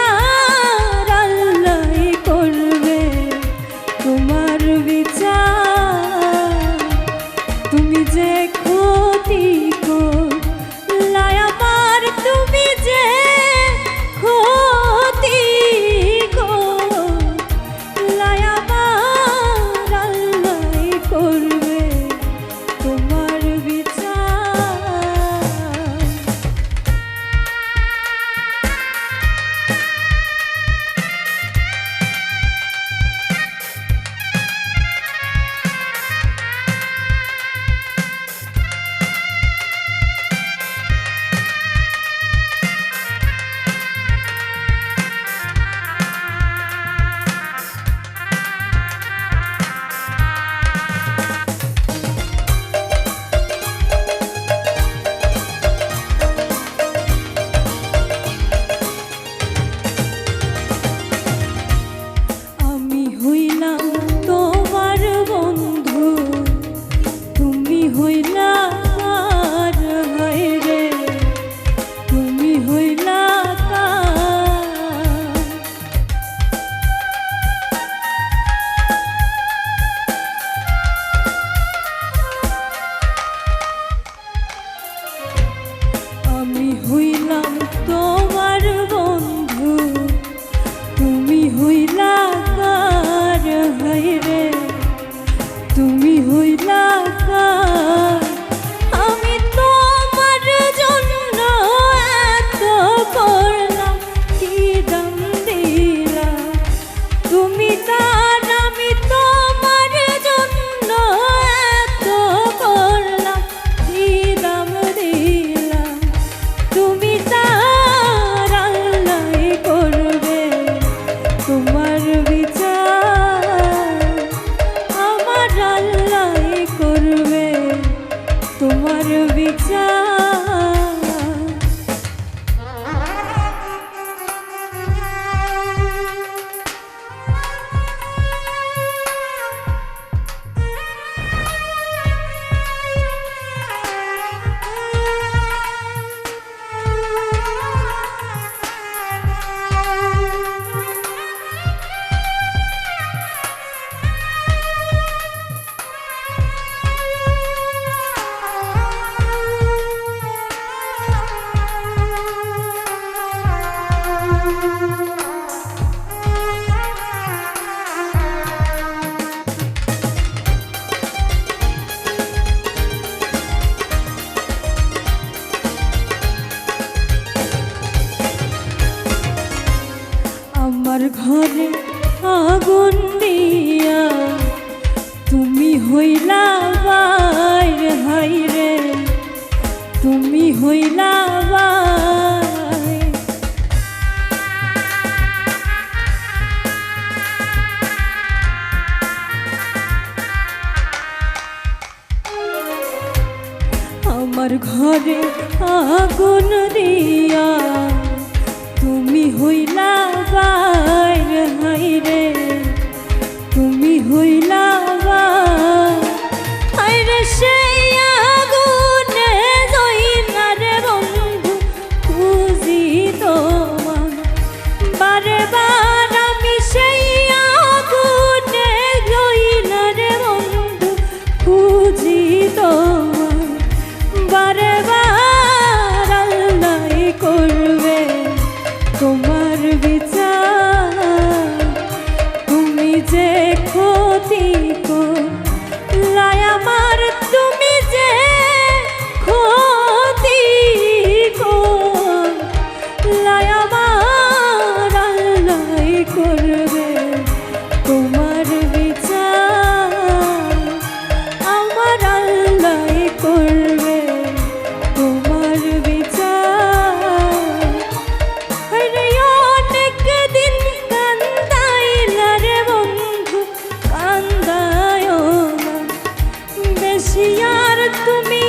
না হইলা আমার ঘরে আগুন দিয়া। তুমি হইলা বাইর হাই রে। তুমি হইলা আমার ঘরে আগুন দিয়া। তুমি হইলা বাইর হাই তুমি হইলা বাইর বেশি তুমি